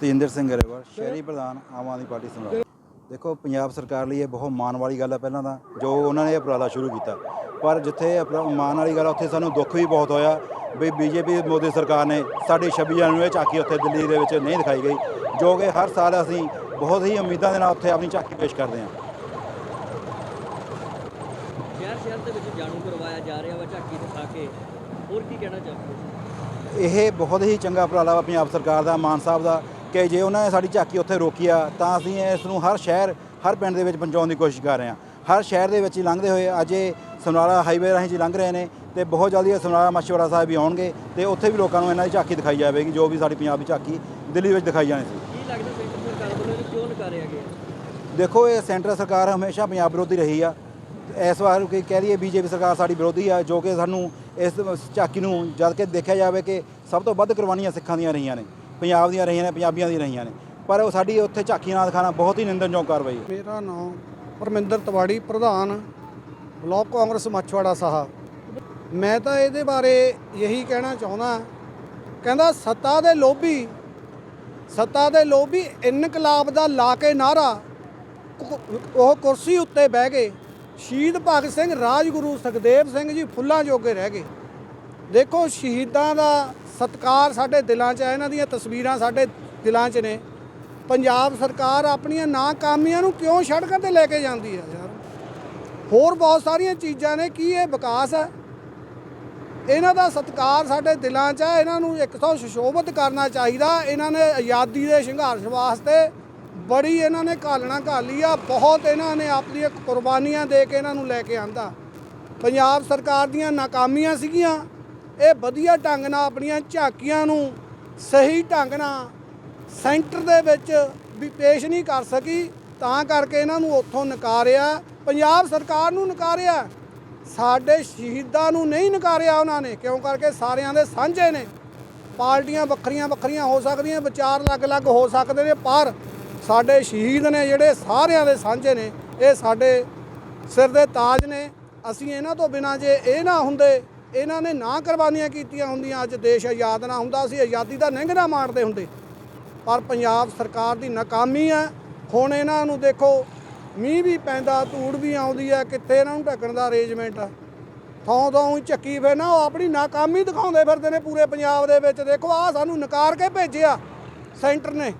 ਤੇਜਿੰਦਰ ਸਿੰਘ ਗਰੇਵਾਲ ਸ਼ਹਿਰੀ ਪ੍ਰਧਾਨ ਆਮ ਆਦਮੀ ਪਾਰਟੀ ਸਮਰਾਲਾ ਦੇਖੋ ਪੰਜਾਬ ਸਰਕਾਰ ਲਈ ਇਹ ਬਹੁਤ ਮਾਣ ਵਾਲੀ ਗੱਲ ਹੈ ਪਹਿਲਾਂ ਤਾਂ ਜੋ ਉਹਨਾਂ ਨੇ ਇਹ ਉਪਰਾਲਾ ਸ਼ੁਰੂ ਕੀਤਾ। ਪਰ ਜਿੱਥੇ ਮਾਣ ਵਾਲੀ ਗੱਲ ਉੱਥੇ ਸਾਨੂੰ ਦੁੱਖ ਵੀ ਬਹੁਤ ਹੋਇਆ ਵੀ ਬੀਜੇਪੀ ਮੋਦੀ ਸਰਕਾਰ ਨੇ ਸਾਡੀ 26 ਜਨਵਰੀ ਝਾਕੀ ਉੱਥੇ ਦਿੱਲੀ ਦੇ ਵਿੱਚ ਨਹੀਂ ਦਿਖਾਈ ਗਈ ਜੋ ਕਿ ਹਰ ਸਾਲ ਅਸੀਂ ਬਹੁਤ ਹੀ ਉਮੀਦਾਂ ਦੇ ਨਾਲ ਉੱਥੇ ਆਪਣੀ ਝਾਕੀ ਪੇਸ਼ ਕਰਦੇ ਹਾਂ। ਸ਼ਹਿਰ ਸ਼ਹਿਰ ਦੇ ਵਿੱਚ ਜਾਣੂ ਕਰਵਾਇਆ ਜਾ ਰਿਹਾ ਵਾ ਝਾਕੀ ਦਿਖਾ ਕੇ। ਹੋਰ ਕੀ ਕਹਿਣਾ ਚਾਹੁੰਦੇ ਇਹ ਬਹੁਤ ਹੀ ਚੰਗਾ ਉਪਰਾਲਾ ਪੰਜਾਬ ਸਰਕਾਰ ਦਾ ਮਾਨ ਸਾਹਿਬ ਦਾ। ਕਿ ਜੇ ਉਹਨਾਂ ਨੇ ਸਾਡੀ ਝਾਕੀ ਉੱਥੇ ਰੋਕੀ ਆ ਤਾਂ ਅਸੀਂ ਇਸ ਨੂੰ ਹਰ ਸ਼ਹਿਰ ਹਰ ਪਿੰਡ ਦੇ ਵਿੱਚ ਪਹੁੰਚਾਉਣ ਦੀ ਕੋਸ਼ਿਸ਼ ਕਰ ਰਹੇ ਹਾਂ। ਹਰ ਸ਼ਹਿਰ ਦੇ ਵਿੱਚ ਹੀ ਲੰਘਦੇ ਹੋਏ ਅੱਜ ਇਹ ਸਮਰਾਲਾ ਹਾਈਵੇ ਰਾਹੀਂ ਜੀ ਲੰਘ ਰਹੇ ਨੇ ਤੇ ਬਹੁਤ ਜਲਦੀ ਇਹ ਸਮਰਾਲਾ ਮਛਵਾੜਾ ਸਾਹਿਬ ਵੀ ਆਉਣਗੇ ਤੇ ਉੱਥੇ ਵੀ ਲੋਕਾਂ ਨੂੰ ਇਹਨਾਂ ਦੀ ਝਾਕੀ ਦਿਖਾਈ ਜਾਵੇਗੀ ਜੋ ਵੀ ਸਾਡੀ ਪੰਜਾਬੀ ਝਾਕੀ ਦਿੱਲੀ ਵਿੱਚ ਦਿਖਾਈ ਜਾਣੀ ਸੀ। ਕੀ ਲੱਗਦਾ ਸੈਂਟਰ ਸਰਕਾਰ ਵੱਲੋਂ ਕਿਉਂ ਨਕਾਰਿਆ ਗਿਆ? ਦੇਖੋ ਇਹ ਸੈਂਟਰ ਸਰਕਾਰ ਹਮੇਸ਼ਾ ਪੰਜਾਬ ਵਿਰੋਧੀ ਰਹੀ ਆ। ਇਸ ਵਾਰ ਕਿ ਕਹਿ ਰਹੀ ਹੈ ਬੀਜੇਪੀ ਸਰਕਾਰ ਸਾਡੀ ਵਿਰੋਧੀ ਆ ਜੋ ਕਿ ਸਾਨੂੰ ਇਸ ਝਾਕੀ ਨੂੰ ਜਦ ਕਿ ਦੇਖਿਆ ਜਾਵੇ ਕਿ ਸਭ ਤੋਂ ਵੱਧ ਕੁਰਬਾਨੀਆਂ ਸਿੱਖਾਂ ਦੀਆਂ ਰਹੀਆਂ ਨੇ। ਪੰਜਾਬ ਦੀਆਂ ਰਹੀਆਂ ਨੇ, ਪੰਜਾਬੀਆਂ ਦੀਆਂ ਰਹੀਆਂ ਨੇ। ਪਰ ਉਹ ਸਾਡੀ ਉੱਥੇ ਝਾਕੀ ਨਾਲ ਦਿਖਾਉਣਾ ਬਹੁਤ ਹੀ ਨਿੰਦਣਯੋਗ ਕਾਰਵਾਈ ਹੈ। ਮੇਰਾ ਨਾਮ ਪਰਮਿੰਦਰ ਤਵਾੜੀ, ਪ੍ਰਧਾਨ ਬਲਾਕ ਕਾਂਗਰਸ ਮਛਵਾੜਾ ਸਾਹਿਬ ਮੈਂ ਤਾਂ ਇਹਦੇ ਬਾਰੇ ਇਹੀ ਕਹਿਣਾ ਚਾਹੁੰਦਾ, ਕਹਿੰਦਾ ਸੱਤਾ ਦੇ ਲੋਭੀ, ਸੱਤਾ ਦੇ ਲੋਭੀ ਇਨਕਲਾਬ ਦਾ ਲਾ ਕੇ ਨਾਰਾ ਉਹ ਕੁਰਸੀ ਉੱਤੇ ਬਹਿ ਗਏ। ਸ਼ਹੀਦ ਭਗਤ ਸਿੰਘ ਰਾਜਗੁਰੂ ਸੁਖਦੇਵ ਸਿੰਘ ਜੀ ਫੁੱਲਾਂ ਜੋਗੇ ਰਹਿ ਗਏ। ਦੇਖੋ ਸ਼ਹੀਦਾਂ ਦਾ ਸਤਕਾਰ ਸਾਡੇ ਦਿਲਾਂ 'ਚ ਹੈ, ਇਹਨਾਂ ਦੀਆਂ ਤਸਵੀਰਾਂ ਸਾਡੇ ਦਿਲਾਂ 'ਚ ਨੇ। ਪੰਜਾਬ ਸਰਕਾਰ ਆਪਣੀਆਂ ਨਾਕਾਮੀਆਂ ਨੂੰ ਕਿਉਂ ਸੜਕਾਂ ਤੇ ਲੈ ਕੇ ਜਾਂਦੀ ਹੈ ਯਾਰ? ਹੋਰ ਬਹੁਤ ਸਾਰੀਆਂ ਚੀਜ਼ਾਂ ਨੇ, ਕੀ ਇਹ ਵਿਕਾਸ ਹੈ? ਇਹਨਾਂ ਦਾ ਸਤਕਾਰ ਸਾਡੇ ਦਿਲਾਂ 'ਚ ਹੈ, ਇਹਨਾਂ ਨੂੰ ਇੱਕ ਤੋਂ ਸੁਸ਼ੋਭਿਤ ਕਰਨਾ ਚਾਹੀਦਾ। ਇਹਨਾਂ ਨੇ ਆਜ਼ਾਦੀ ਦੇ ਸੰਘਰਸ਼ ਵਾਸਤੇ ਬੜੀ ਇਹਨਾਂ ਨੇ ਘਾਲਣਾ ਘਾਲੀ ਆ, ਬਹੁਤ ਇਹਨਾਂ ਨੇ ਆਪਣੀਆਂ ਕੁਰਬਾਨੀਆਂ ਦੇ ਕੇ ਇਹਨਾਂ ਨੂੰ ਲੈ ਕੇ ਆਂਦਾ। ਪੰਜਾਬ ਸਰਕਾਰ ਦੀਆਂ ਨਾਕਾਮੀਆਂ ਸੀਗੀਆਂ। ਇਹ ਵਧੀਆ ਢੰਗ ਨਾਲ ਆਪਣੀਆਂ ਝਾਕੀਆਂ ਨੂੰ ਸਹੀ ਢੰਗ ਨਾਲ ਸੈਂਟਰ ਦੇ ਵਿੱਚ ਵੀ ਪੇਸ਼ ਨਹੀਂ ਕਰ ਸਕੀ, ਤਾਂ ਕਰਕੇ ਇਹਨਾਂ ਨੂੰ ਉੱਥੋਂ ਨਕਾਰਿਆ, ਪੰਜਾਬ ਸਰਕਾਰ ਨੂੰ ਨਕਾਰਿਆ। ਸਾਡੇ ਸ਼ਹੀਦਾਂ ਨੂੰ ਨਹੀਂ ਨਕਾਰਿਆ ਉਹਨਾਂ ਨੇ, ਕਿਉਂ ਕਰਕੇ ਸਾਰਿਆਂ ਦੇ ਸਾਂਝੇ ਨੇ। ਪਾਰਟੀਆਂ ਵੱਖਰੀਆਂ ਵੱਖਰੀਆਂ ਹੋ ਸਕਦੀਆਂ, ਵਿਚਾਰ ਅਲੱਗ-ਅਲੱਗ ਹੋ ਸਕਦੇ ਨੇ, ਪਰ ਸਾਡੇ ਸ਼ਹੀਦ ਨੇ ਜਿਹੜੇ ਸਾਰਿਆਂ ਦੇ ਸਾਂਝੇ ਨੇ, ਇਹ ਸਾਡੇ ਸਿਰ ਦੇ ਤਾਜ ਨੇ। ਅਸੀਂ ਇਹਨਾਂ ਤੋਂ ਬਿਨਾਂ ਜੇ ਇਹ ਨਾ ਹੁੰਦੇ ਇਹਨਾਂ ਨੇ ਨਾ ਕੁਰਬਾਨੀਆਂ ਕੀਤੀਆਂ ਹੁੰਦੀਆਂ, ਅੱਜ ਦੇਸ਼ ਆਜ਼ਾਦ ਨਾ ਹੁੰਦਾ ਅਸੀਂ ਆਜ਼ਾਦੀ ਦਾ ਨਿੰਗ ਨਾ ਮਾਰਦੇ ਹੁੰਦੇ। ਪਰ ਪੰਜਾਬ ਸਰਕਾਰ ਦੀ ਨਾਕਾਮੀ ਹੈ। ਹੁਣ ਇਹਨਾਂ ਨੂੰ ਦੇਖੋ, ਮੀਂਹ ਵੀ ਪੈਂਦਾ, ਧੂੜ ਵੀ ਆਉਂਦੀ ਹੈ, ਕਿੱਥੇ ਇਹਨਾਂ ਨੂੰ ਢੱਕਣ ਦਾ ਅਰੇਂਜਮੈਂਟ ਆ ਥੋਂ ਥੋਂ ਹੀ ਚੱਕੀ ਫਿਰ ਨਾ ਉਹ ਆਪਣੀ ਨਾਕਾਮੀ ਦਿਖਾਉਂਦੇ ਫਿਰਦੇ ਨੇ ਪੂਰੇ ਪੰਜਾਬ ਦੇ ਵਿੱਚ। ਦੇਖੋ ਆ ਸਾਨੂੰ ਨਕਾਰ ਕੇ ਭੇਜਿਆ ਸੈਂਟਰ ਨੇ।